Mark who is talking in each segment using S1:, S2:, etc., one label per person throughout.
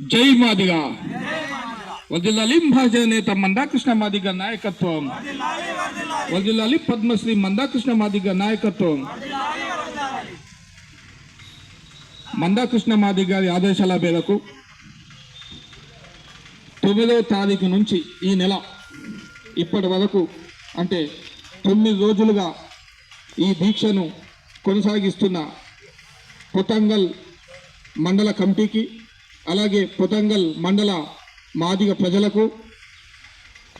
S1: జై మాదిగా. వదిలాలి భాజన నేత మందాకృష్ణ మాదిగ నాయకత్వం. వదిలాలి పద్మశ్రీ మందాకృష్ణ మాదిగ నాయకత్వం. మందాకృష్ణ మాదిగ గారి ఆదేశాల మేరకు తొమ్మిదవ తారీఖు నుంచి ఈ నెల ఇప్పటి వరకు అంటే తొమ్మిది రోజులుగా ఈ దీక్షను కొనసాగిస్తున్న పొతంగల్ మండల కమిటీకి అలాగే పొతంగల్ మండల మాదిగ ప్రజలకు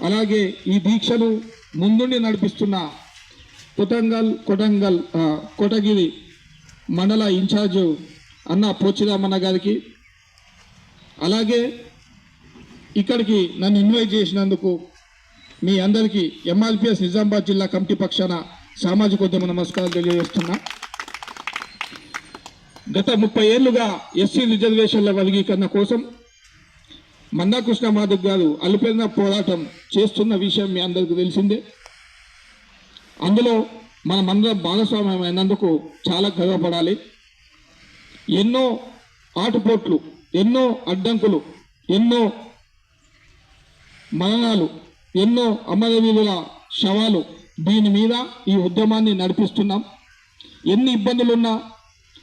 S1: అలాగే ఈ దీక్షను ముందుండి నడిపిస్తున్న పొతంగల్ కొటంగల్ కోటగిరి మండల ఇన్ఛార్జ్ అన్న పోచిరామన్న గారికి అలాగే ఇక్కడికి నన్ను ఇన్వైట్ చేసినందుకు మీ అందరికీ ఎంఆర్పిఎస్ నిజామాబాద్ జిల్లా కమిటీ పక్షాన సామాజిక ఉద్యమ నమస్కారం తెలియజేస్తున్నా. గత ముప్పై ఏళ్ళుగా ఎస్సీ రిజర్వేషన్ల వర్గీకరణ కోసం మందాకృష్ణ మాధవ్ గారు అలుపెరిన పోరాటం చేస్తున్న విషయం మీ అందరికీ తెలిసిందే. అందులో మనమందరం భాగస్వామ్యం అయినందుకు చాలా గర్వపడాలి. ఎన్నో ఆటుపోట్లు ఎన్నో అడ్డంకులు ఎన్నో మరణాలు ఎన్నో అమరవీరుల శవాలు దీని మీద ఈ ఉద్యమాన్ని నడిపిస్తున్నాం. ఎన్ని ఇబ్బందులున్నా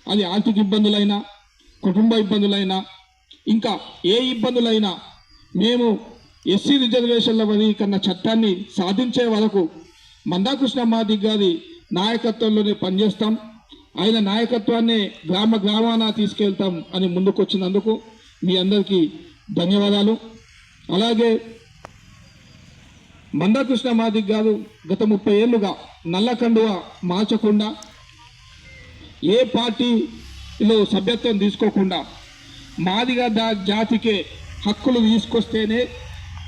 S1: అది ఆర్థిక ఇబ్బందులైనా కుటుంబ ఇబ్బందులైనా ఇంకా ఏ ఇబ్బందులైనా మేము ఎస్సీ రిజర్వేషన్ల వర్గీకరణ చట్టాన్ని సాధించే వరకు మందాకృష్ణ మాదిక్ గారి నాయకత్వంలోనే పనిచేస్తాం. ఆయన నాయకత్వాన్ని గ్రామ గ్రామాన తీసుకెళ్తాం అని ముందుకొచ్చినందుకు మీ అందరికీ ధన్యవాదాలు. అలాగే మందాకృష్ణ మాదిక్ గారు గత ముప్పై ఏళ్ళుగా నల్ల కండువ మార్చకుండా ఏ పార్టీలో సభ్యత్వం తీసుకోకుండా మాదిగ దా జాతికే హక్కులు తీసుకొస్తేనే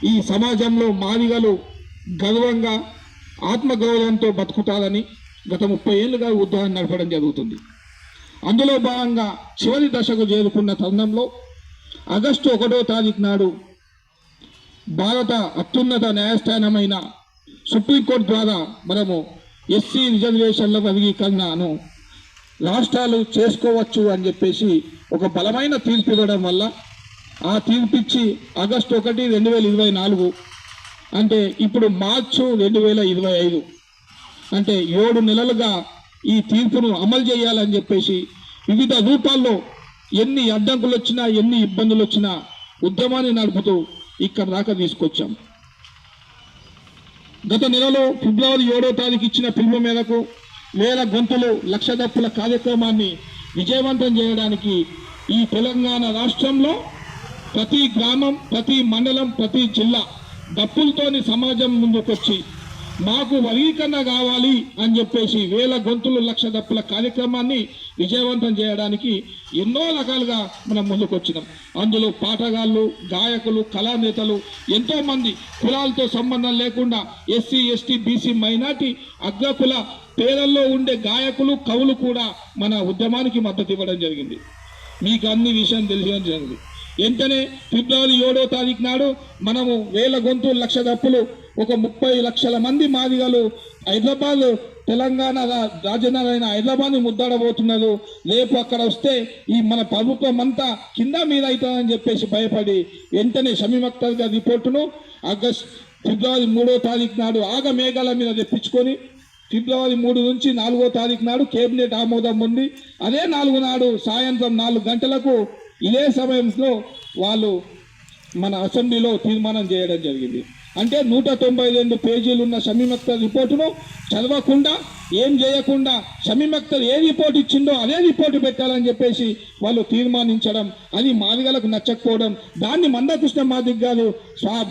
S1: ఈ సమాజంలో మాదిగలు గర్వంగా ఆత్మగౌరవంతో బతుకుతారని గత ముప్పై ఏళ్ళుగా ఉద్యమం నడపడం జరుగుతుంది. అందులో భాగంగా చివరి దశకు చేరుకున్న తరుణంలో ఆగస్టు ఒకటో తారీఖు నాడు భారత అత్యున్నత న్యాయస్థానమైన సుప్రీంకోర్టు ద్వారా మనము ఎస్సీ రిజర్వేషన్ల వర్గీకరణను రాష్ట్రాలు చేసుకోవచ్చు అని చెప్పేసి ఒక బలమైన తీర్పు ఇవ్వడం వల్ల ఆ తీర్పిచ్చి ఆగస్టు ఒకటి రెండు వేల ఇరవై నాలుగు అంటే ఇప్పుడు మార్చు రెండు వేల ఇరవై ఐదు. అంటే ఏడు నెలలుగా ఈ తీర్పును అమలు చేయాలని చెప్పేసి వివిధ రూపాల్లో ఎన్ని అడ్డంకులు వచ్చినా ఎన్ని ఇబ్బందులు వచ్చినా ఉద్యమాన్ని నడుపుతూ ఇక్కడ దాకా తీసుకొచ్చాం. గత నెలలో ఫిబ్రవరి ఏడో తారీఖు ఇచ్చిన పిలుపు మేరకు వేల గొంతులు లక్ష దప్పుల కార్యక్రమాన్ని విజయవంతం చేయడానికి ఈ తెలంగాణ రాష్ట్రంలో ప్రతి గ్రామం ప్రతి మండలం ప్రతి జిల్లా డప్పులతోని సమాజం ముందుకొచ్చి మాకు వర్గీకరణ కావాలి అని చెప్పేసి వేల గొంతులు లక్ష దప్పుల కార్యక్రమాన్ని విజయవంతం చేయడానికి ఎన్నో రకాలుగా మనం ముందుకొచ్చినాం. అందులో పాటగాళ్ళు గాయకులు కళానేతలు ఎంతోమంది కులాలతో సంబంధం లేకుండా ఎస్సీ ఎస్టీ బీసీ మైనార్టీ అగ్రకుల పేదల్లో ఉండే గాయకులు కవులు కూడా మన ఉద్యమానికి మద్దతు ఇవ్వడం జరిగింది. మీకు అన్ని విషయం తెలియడం జరిగింది. వెంటనే ఫిబ్రవరి ఏడో తారీఖు నాడు మనము వేల గొంతు లక్ష దప్పులు ఒక ముప్పై లక్షల మంది మాదిగలు హైదరాబాద్ తెలంగాణ రా- రాజధాని హైదరాబాద్ ముద్దాడబోతున్నారు. రేపు అక్కడ వస్తే ఈ మన ప్రభుత్వం అంతా కింద మీద అవుతుందని చెప్పేసి భయపడి వెంటనే షమీమ్ అఖ్తర్ గారి రిపోర్టును ఆగస్ట్ ఫిబ్రవరి మూడో తారీఖు నాడు ఆగ మేఘాల మీద తెప్పించుకొని ఫిబ్రవరి మూడు నుంచి నాలుగో తారీఖు నాడు కేబినెట్ ఆమోదం ఉంది. అదే నాలుగు నాడు సాయంత్రం నాలుగు గంటలకు ఇదే సమయంలో వాళ్ళు మన అసెంబ్లీలో తీర్మానం చేయడం జరిగింది. అంటే నూట తొంభై రెండు పేజీలు ఉన్న షమీమ్ రిపోర్టును చదవకుండా ఏం చేయకుండా షమీమ్ ఏ రిపోర్ట్ ఇచ్చిందో అదే రిపోర్టు పెట్టాలని చెప్పేసి వాళ్ళు తీర్మానించడం అది మాదిగలకు నచ్చకపోవడం దాన్ని మందకృష్ణ మాదిగ్ గారు స్వా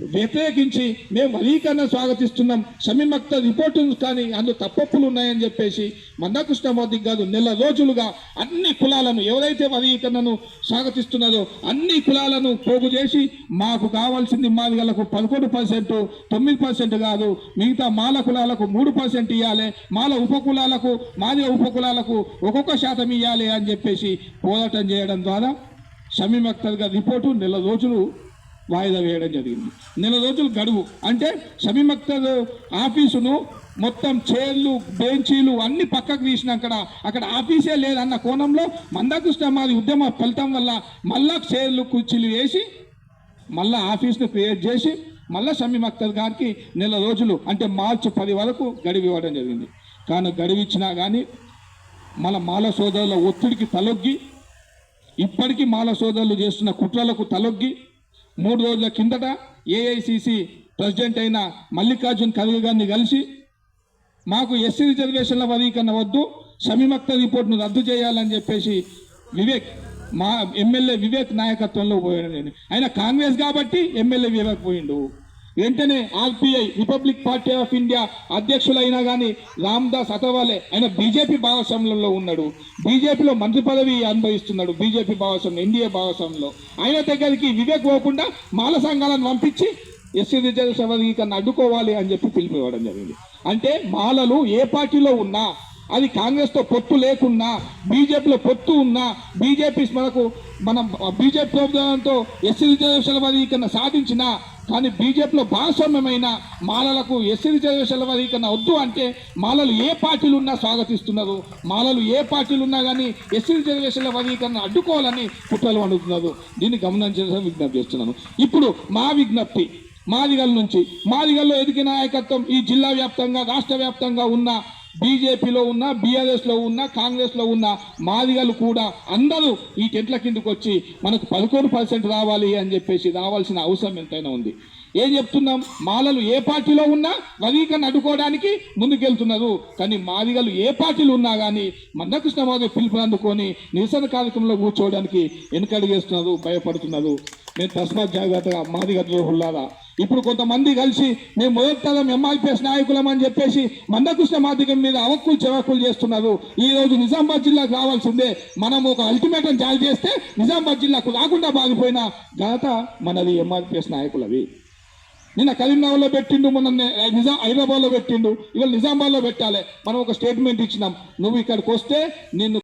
S1: వ్యతిరేకించి మేము వర్గీకరణ స్వాగతిస్తున్నాం షమీమ్ రిపోర్టు కానీ అందులో తప్పప్పులు ఉన్నాయని చెప్పేసి మందకృష్ణ మాదిగ్ గారు నెల రోజులుగా అన్ని కులాలను ఎవరైతే వర్గీకరణను స్వాగతిస్తున్నారో అన్ని కులాలను పోగు చేసి మాకు కావాల్సింది మాదిగలకు పదకొండు పర్సెంట్ తొమ్మిది పర్సెంట్ కాదు మిగతా మాల కులాలకు మూడు పర్సెంట్ ఇవ్వాలి మాల ఉపకులాలకు మాదిగ ఉపకులాలకు ఒక్కొక్క శాతం ఇవ్వాలి అని చెప్పేసి పోరాటం చేయడం ద్వారా షమీమ్ అఖ్తర్ గారి రిపోర్టు నెల రోజులు వాయిదా వేయడం జరిగింది. నెల రోజులు గడువు. అంటే షమీమ్ అఖ్తర్ ఆఫీసును మొత్తం చైర్లు బెంచీలు అన్ని పక్కకు తీసిన అక్కడ అక్కడ ఆఫీసే లేదన్న కోణంలో మందకృష్ణ మాది ఉద్యమ ఫలితం వల్ల మళ్ళా చైర్లు కుర్చీలు వేసి మళ్ళా ఆఫీస్ను క్రియేట్ చేసి మళ్ళా షమీ అఖ్తర్ గారికి నెల రోజులు అంటే మార్చి పది వరకు గడువు ఇవ్వడం జరిగింది. కానీ గడువు ఇచ్చినా కానీ మన మాల సోదరుల ఒత్తిడికి తలొగ్గి ఇప్పటికీ మాల సోదరులు చేస్తున్న కుట్రలకు తలొగ్గి మూడు రోజుల కిందట ఏఐసిసి ప్రెసిడెంట్ అయిన మల్లికార్జున్ ఖర్గే గారిని కలిసి మాకు ఎస్సీ రిజర్వేషన్ల వర్గీకరణ వద్దు షమీం రిపోర్ట్ను రద్దు చేయాలని చెప్పేసి వివేక్ మా ఎమ్మెల్యే వివేక్ నాయకత్వంలో పోయాడు నేను. ఆయన కాంగ్రెస్ కాబట్టి ఎమ్మెల్యే వివేక్ పోయిండు. వెంటనే RPI Republic Party of India అధ్యక్షులైనా కానీ రామ్దాస్ అతవాలే ఆయన బీజేపీ భాగస్వామ్యంలో ఉన్నాడు. బీజేపీలో మంత్రి పదవి అనుభవిస్తున్నాడు బీజేపీ భాగస్వామ్యం ఎన్డీఏ భాగస్వామ్యంలో. ఆయన దగ్గరికి వివేక్ పోకుండా మాల సంఘాలను పంపించి ఎస్సీ రిజర్వేషన్ వర్గీకరణ అడ్డుకోవాలి అని చెప్పి పిలుపు ఇవ్వడం జరిగింది. అంటే మాలలు ఏ పార్టీలో ఉన్నా అది కాంగ్రెస్తో పొత్తు లేకున్నా బీజేపీలో పొత్తు ఉన్నా బీజేపీ మనకు మనం బీజేపీ ప్రభుత్వంతో ఎస్సీ రిజర్వేషన్ల వర్గీకరణ సాధించినా కానీ బీజేపీలో భాగస్వామ్యమైన మాలలకు ఎస్సీ రిజర్వేషన్ల వర్గీకరణ వద్దు అంటే మాలలు ఏ పార్టీలు ఉన్నా స్వాగతిస్తున్నారు. మాలలు ఏ పార్టీలు ఉన్నా కానీ ఎస్సీ రిజర్వేషన్ల వర్గీకరణ అడ్డుకోవాలని కుట్రలు వండుతున్నారు దీన్ని గమనించాల్సిన విజ్ఞప్తి చేస్తున్నాను. ఇప్పుడు మా విజ్ఞప్తి మాదిగల్ నుంచి. మాదిగల్లో ఎదిగిన నాయకత్వం ఈ జిల్లా వ్యాప్తంగా రాష్ట్ర వ్యాప్తంగా ఉన్న బీజేపీలో ఉన్న బీఆర్ఎస్లో ఉన్న కాంగ్రెస్లో ఉన్న మాదిగలు కూడా అందరూ ఈ టెంట్ల కిందకు వచ్చి మనకు పదకొండు పర్సెంట్ రావాలి అని చెప్పేసి రావాల్సిన అవసరం ఎంతైనా ఉంది. ఏం చెప్తున్నాం? మాలలు ఏ పార్టీలో ఉన్నా వర్గీకరణ అడ్డుకోవడానికి ముందుకెళ్తున్నారు. కానీ మాదిగలు ఏ పార్టీలు ఉన్నా కానీ మందకృష్ణ మాదిగ పిలుపు అందుకొని నిరసన కార్యక్రమంలో కూర్చోవడానికి వెనుకడుగేస్తున్నారు భయపడుతున్నారు. నేను తస్మాత్ జాగ్రత్తగా మాదిగ ద్రోహుల్లారా. ఇప్పుడు కొంతమంది కలిసి మేము మొదటి ఎంఆర్పిఎస్ నాయకులం అని చెప్పేసి మందకృష్ణ మాదిగం మీద అవక్కులు చెవక్కులు చేస్తున్నారు. ఈ రోజు నిజామాబాద్ జిల్లాకు రావాల్సిందే. మనం ఒక అల్టిమేటం జారీ చేస్తే నిజామాబాద్ జిల్లాకు రాకుండా బాగిపోయిన ఘనత మనది ఎంఆర్పిఎస్ నాయకులవి. నిన్న కరీంనగర్లో పెట్టిండు మొన్న నిజాం హైదరాబాద్లో పెట్టిండు. ఇవాళ నిజామాబాద్లో పెట్టాలి. మనం ఒక స్టేట్మెంట్ ఇచ్చినాం. నువ్వు ఇక్కడికి వస్తే నిన్ను